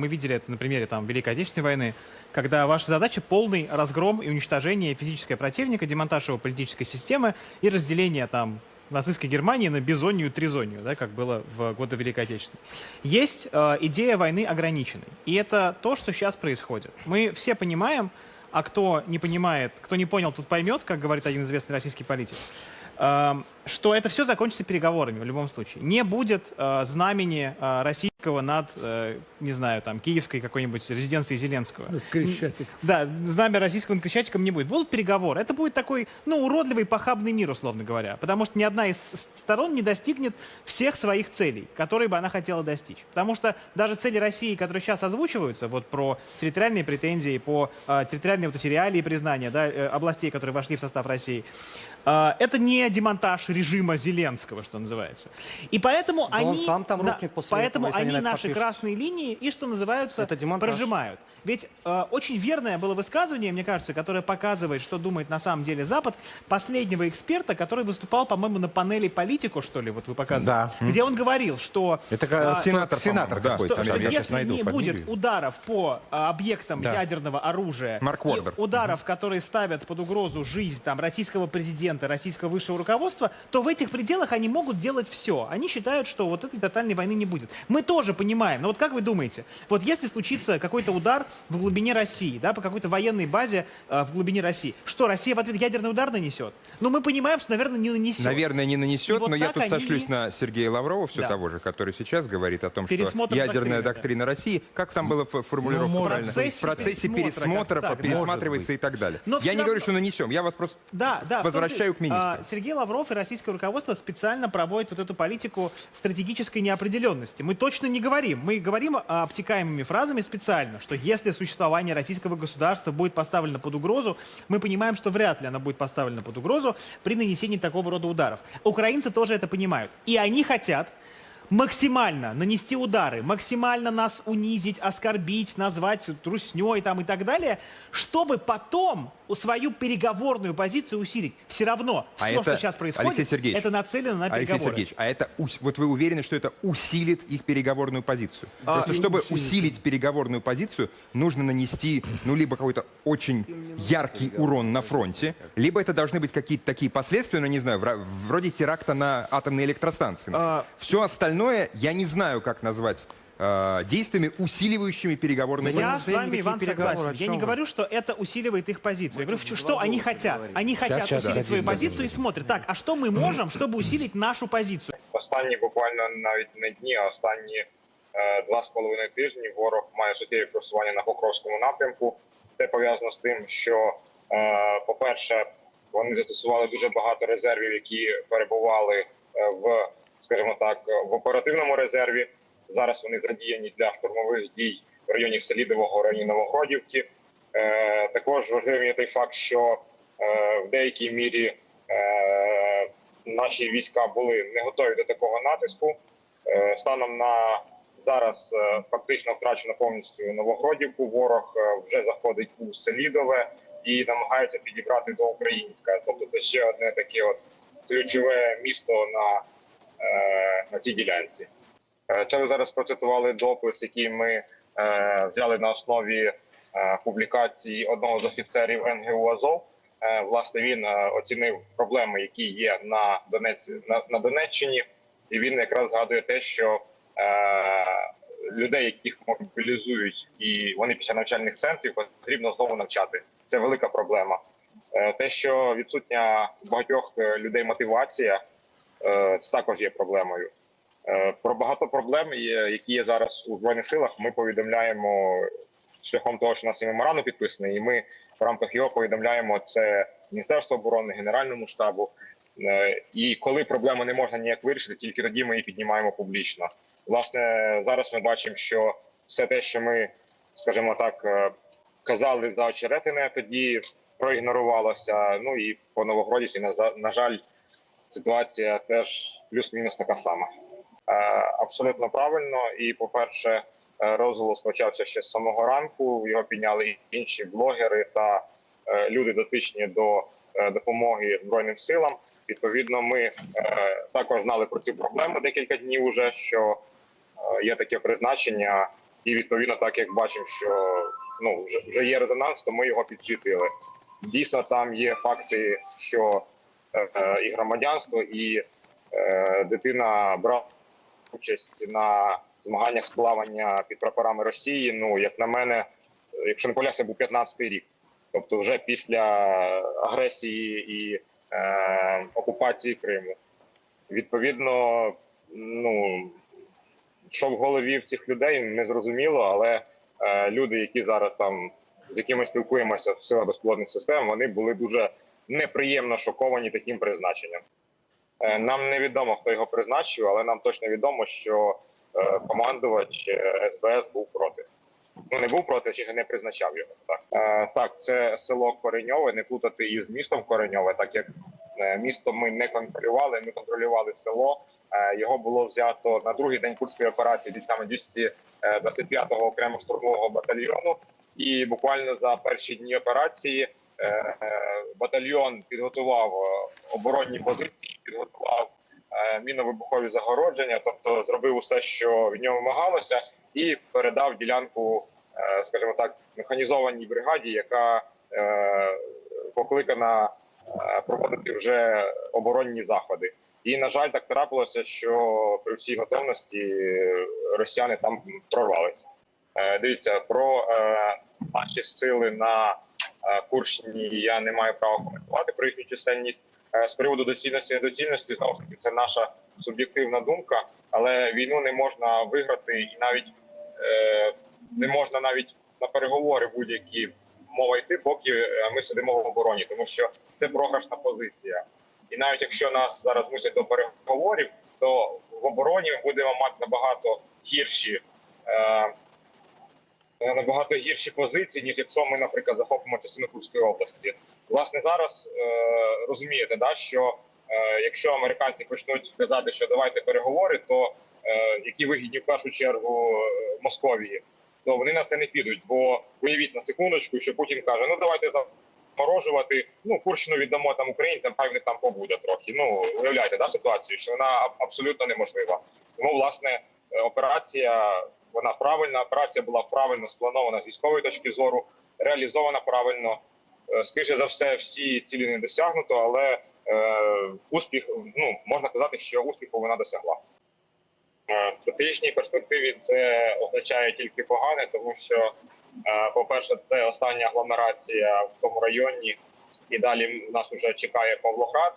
Мы видели это на примере там, Великой Отечественной войны, когда ваша задача полный разгром и уничтожение физического противника, демонтаж его политической системы и разделение там нацистской Германии на бизонию и тризонию, да, как было в годы Великой Отечественной. Есть э, идея войны ограниченной. И это то, что сейчас происходит. Мы все понимаем, а кто не понимает, кто не понял, тут поймет, как говорит один известный российский политик, эм, что это все закончится переговорами в любом случае. Не будет э, знамени э, российского над, э, не знаю, там, киевской какой-нибудь резиденцией Зеленского. Крещатик. Да, знамя российского над Крещатиком не будет. Будут переговоры. Это будет такой, ну, уродливый, похабный мир, условно говоря. Потому что ни одна из сторон не достигнет всех своих целей, которые бы она хотела достичь. Потому что даже цели России, которые сейчас озвучиваются, вот про территориальные претензии, по э, территориальные вот эти реалии признания да, э, областей, которые вошли в состав России, э, это не демонтаж режима Зеленского, что называется. И поэтому Да он они, сам там рухнет после поэтому этого, они они наши подпишутся. красные линии и, что называется, Это демонтаж. прожимают. Ведь э, очень верное было высказывание, мне кажется, которое показывает, что думает на самом деле Запад, последнего эксперта, который выступал, по-моему, на панели политику, что ли, вот вы показывали, Да. где он говорил, что Это как сенатор, сенатор по-моему, да. какой-то, что, что я если найду не фамилию. будет ударов по а, объектам Да. ядерного оружия, Марк и ударов, которые ставят под угрозу жизнь там, российского президента, российского высшего руководства, то в этих пределах они могут делать все. Они считают, что вот этой тотальной войны не будет. Мы тоже понимаем. Но вот как вы думаете, вот если случится какой-то удар в глубине России, да, по какой-то военной базе э, в глубине России, что Россия в ответ ядерный удар нанесет? Ну мы понимаем, что, наверное, не нанесет. Наверное, не нанесет, вот но я тут они- сошлюсь на Сергея Лаврова, все Да. того же, который сейчас говорит о том, что Пересмотр ядерная доктрины, доктрина России, как там была ф- формулировка Ну, правильно? в процессе пересмотра, так, пересматривается и так далее. Но я не говорю, что нанесем, я вас просто Да, да. возвращаю к министру. а, Сергей Лавров и российское руководство специально проводят вот эту политику стратегической неопределенности. Мы точно не говорим. Мы говорим обтекаемыми фразами специально, что если существование российского государства будет поставлено под угрозу, мы понимаем, что вряд ли оно будет поставлено под угрозу при нанесении такого рода ударов. Украинцы тоже это понимают. И они хотят максимально нанести удары, максимально нас унизить, оскорбить, назвать трусней там и так далее, чтобы потом свою переговорную позицию усилить. Все равно А все, это, что сейчас происходит, Алексей Сергеевич, это нацелено на Алексей переговоры. Сергеевич, а это вот вы уверены, что это усилит их переговорную позицию? А, Просто чтобы усилить переговорную позицию, нужно нанести, ну, либо какой-то очень яркий урон на фронте, либо это должны быть какие-то такие последствия, ну, не знаю, вроде теракта на атомной электростанции. А- Все остальное я не знаю, как назвать э, действиями, усиливающими переговорную Я позицию. с вами, никакие Иван, переговоры, согласен. о Я чем не вы? говорю, что это усиливает их позицию. Я говорю, что- что они хотят. Они хотят сейчас, усилить да. свою Один, позицию и смотрят. Так, а что мы можем, чтобы усилить нашу позицию? Останні буквально навіть не дні, а останні е, два з половиною тижні ворог має суттєві просування на Покровському напрямку. Це пов'язано з тим, що, е, по-перше, вони застосували дуже багато резервів, які перебували е, в, скажімо так, в оперативному резерві. Зараз вони задіяні для штурмових дій в районі Селідового, районі Новогродівки. Е, також важливим є той факт, що е, в деякій мірі е, наші війська були не готові до такого натиску. Станом на зараз фактично втрачено повністю Новогродівку. Ворог вже заходить у Селідове і намагається підібрати до Українська. Тобто це ще одне таке от ключове місто на, на цій ділянці. Е, Це ви зараз процитували допис, який ми е, взяли на основі е, публікації одного з офіцерів НГУ Азов. Е, власне, він е, оцінив проблеми, які є на Донець на, на Донеччині, і він якраз згадує те, що е, людей, яких мобілізують, і вони після навчальних центрів потрібно знову навчати. Це велика проблема. Е, те, що відсутня багатьох е, людей мотивація, е, це також є проблемою. Е, Про багато проблем, які є зараз у збройних силах, ми повідомляємо шляхом того, що у нас є меморандум підписаний, і ми в рамках його повідомляємо це Міністерство оборони, Генеральному штабу. Е, І коли проблему не можна ніяк вирішити, тільки тоді ми її піднімаємо публічно. Власне, зараз ми бачимо, що все те, що ми, скажімо так, е, казали за очеретине, тоді проігнорувалося. Ну і по Новогродівці, на на жаль, ситуація теж плюс-мінус така сама. Е, Абсолютно правильно. І, по-перше, е, розголос почався ще з самого ранку. Його підняли і інші блогери та е, люди дотичні до допомоги Збройним силам. Відповідно, ми також знали про цю проблему декілька днів уже, що є таке призначення І відповідно, так як бачимо, що ну вже, є резонанс, то ми його підсвітили. Дійсно, там є факти, що і громадянство, і е, дитина брала участь на змаганнях з плавання під прапорами Росії. Ну, як на мене, якщо не помиляюся, був 15-й рік. Тобто, вже після агресії і е, окупації Криму. Відповідно, ну що в голові в цих людей не зрозуміло, але е, люди, які зараз там з якими спілкуємося в силах безплодних систем, вони були дуже неприємно шоковані таким призначенням. Е, Нам невідомо, хто його призначив, але нам точно відомо, що е, командувач е, СБС був проти. Ну не був проти, чи не призначав його. Так, так це село Кореньове, не плутати із містом Кореньове, так як місто ми не контролювали, ми контролювали село. Його було взято на другий день курської операції бійцями 225-го окремо штурмового батальйону. І буквально за перші дні операції батальйон підготував е, оборонні позиції, підготував е, мінно-вибухові загородження, тобто зробив усе, що від нього вимагалося, і передав ділянку, е, скажімо так, механізованій бригаді, яка е, покликана е, проводити вже оборонні заходи. І на жаль, так трапилося, що при всій готовності росіяни там прорвалися. Е, Дивіться про е, наші сили на е, Курщині. Я не маю права коментувати про їхню чисельність. Е, З приводу доцільності недоцільності знову ж таки це наша суб'єктивна думка, але війну не можна виграти і навіть е, не можна навіть на переговори будь-які мова йти, поки е, ми сидимо в обороні, тому що це програшна позиція. І навіть якщо нас зараз мусять до переговорів, то в обороні ми будемо мати набагато гірші. Е, Набагато гірші позиції, ніж якщо ми, наприклад, захопимо частину Курської області. Власне, зараз е, розумієте, да, що е, якщо американці почнуть казати, що давайте переговори, то е, які вигідні в першу чергу е, Московії, то вони на це не підуть. Бо уявіть на секундочку, що Путін каже: ну давайте заморожувати, ну Курщину віддамо там українцям, хай в там побуде трохи. Ну уявляєте, да, ситуацію, що вона абсолютно неможлива. Тому власне е, операція вона правильна. Операція була правильно спланована з військової точки зору, реалізована правильно. Е, Скоріше за все, всі цілі не досягнуто, але е, успіх, ну можна казати, що успіху вона досягла. Е, В стратегічній перспективі це означає тільки погане, тому що, е, по-перше, це остання агломерація в тому районі, і далі нас вже чекає Павлоград,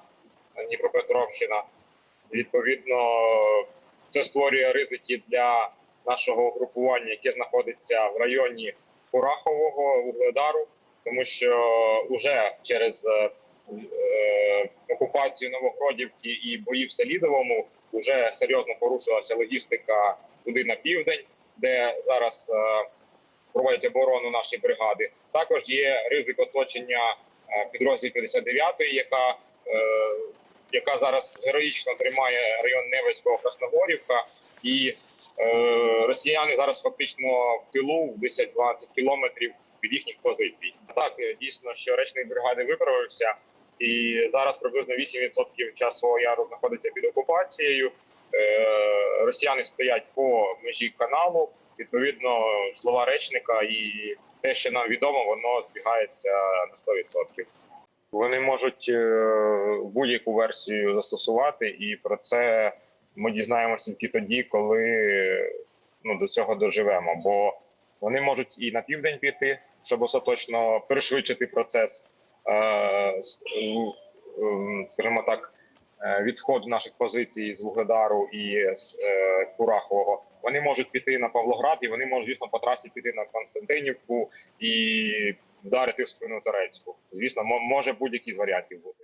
Дніпропетровщина. Відповідно, це створює ризики для нашого угрупування, яке знаходиться в районі Курахового Вугледару, тому що вже через е, е, окупацію Новогродівки і бої в Селідовому вже серйозно порушилася логістика туди на південь, де зараз е, проводять оборону наші бригади. Також є ризик оточення е, підрозділів 59-ї, яка е, яка зараз героїчно тримає район Невельського Красногорівка, і е, росіяни зараз фактично в тилу в 10-20 кілометрів від їхніх позицій. Так е, дійсно, що речник бригади виправився, і зараз приблизно 8% часового яру знаходиться під окупацією. Е, росіяни стоять по межі каналу. Відповідно, слова речника і те, що нам відомо, воно збігається на 100%. Вони можуть е, будь-яку версію застосувати, і про це ми дізнаємося тільки тоді, коли ну, до цього доживемо. Бо вони можуть і на південь піти, щоб остаточно пришвидшити процес, е, скажімо так, е, відходу наших позицій з Вугледару і з е, Курахового. Вони можуть піти на Павлоград, і вони можуть, звісно, по трасі піти на Константинівку і вдарити в спину Турецьку. Звісно, мо- може будь-який з варіантів бути.